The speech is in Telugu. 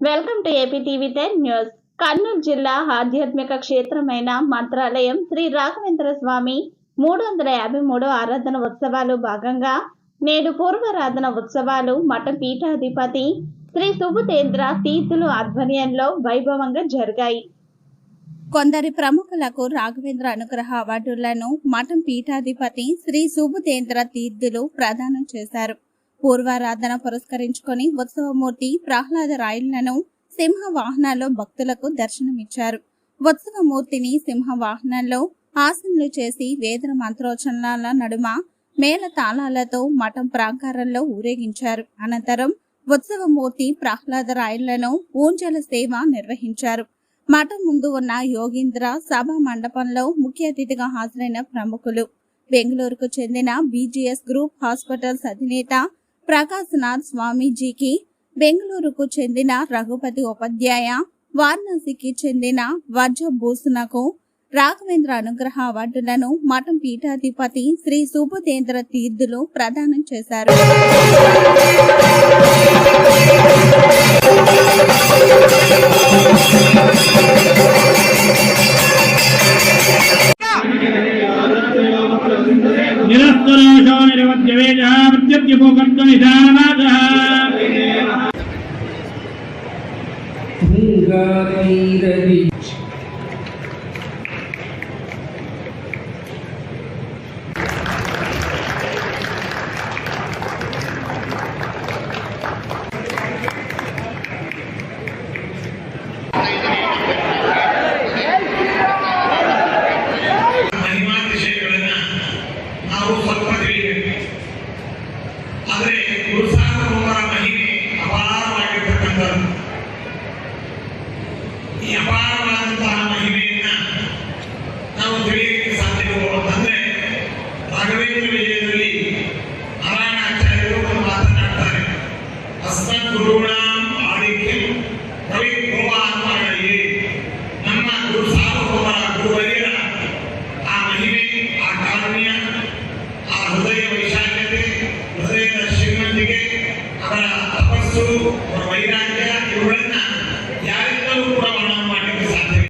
Welcome to AP TV ten news Kurnool జిల్లా ఆధ్యాత్మిక క్షేత్రమైన మంత్రాలయం శ్రీ రాఘవేంద్ర స్వామి మూడు వందల యాభై మూడు ఆరాధన ఉత్సవాలు భాగంగా నేడు పూర్వారాధన ఉత్సవాలు మఠ పీఠాధిపతి శ్రీ సుబుతేంద్ర తీర్థులు ఆధ్వర్యంలో వైభవంగా జరిగాయి. కొందరి ప్రముఖులకు రాఘవేంద్ర అనుగ్రహ అవార్డులను మఠం పీఠాధిపతి శ్రీ సుబుతేంద్ర తీర్థులు ప్రదానం చేశారు. పూర్వారాధన పురస్కరించుకొని ఉత్సవమూర్తి ప్రహ్లాద రాయులను సింహ వాహనాల్లో భక్తులకు దర్శనమిచ్చారు. ఉత్సవమూర్తిని సింహ వాహనంలో ఆసనలు చేసి వేద మంత్రోచనాల నడుమ మేళ తాళాలతో మఠం ప్రాంకారంలో ఊరేగించారు. అనంతరం ఉత్సవమూర్తి ప్రహ్లాద రాయులను ఊంజల సేవ నిర్వహించారు. మఠం ముందు ఉన్న యోగీంద్ర సభా మండపంలో ముఖ్య అతిథిగా హాజరైన ప్రముఖులు. బెంగళూరుకు చెందిన బీజీఎస్ గ్రూప్ హాస్పిటల్స్ అధినేత ప్రకాశనాథ్ స్వామీజీకి బెంగళూరుకు చెందిన రఘుపతి ఉపాధ్యాయ వారణాసికి చెందిన వజ్ర రాఘవేంద్ర అనుగ్రహ అవార్డులను మఠం పీఠాధిపతి శ్రీ సుబుతేంద్ర తీర్థులు ప్రదానం చేశారు. మృత్యుపోకట్టు నిదాననాథ శృంగారీరీ Two, one.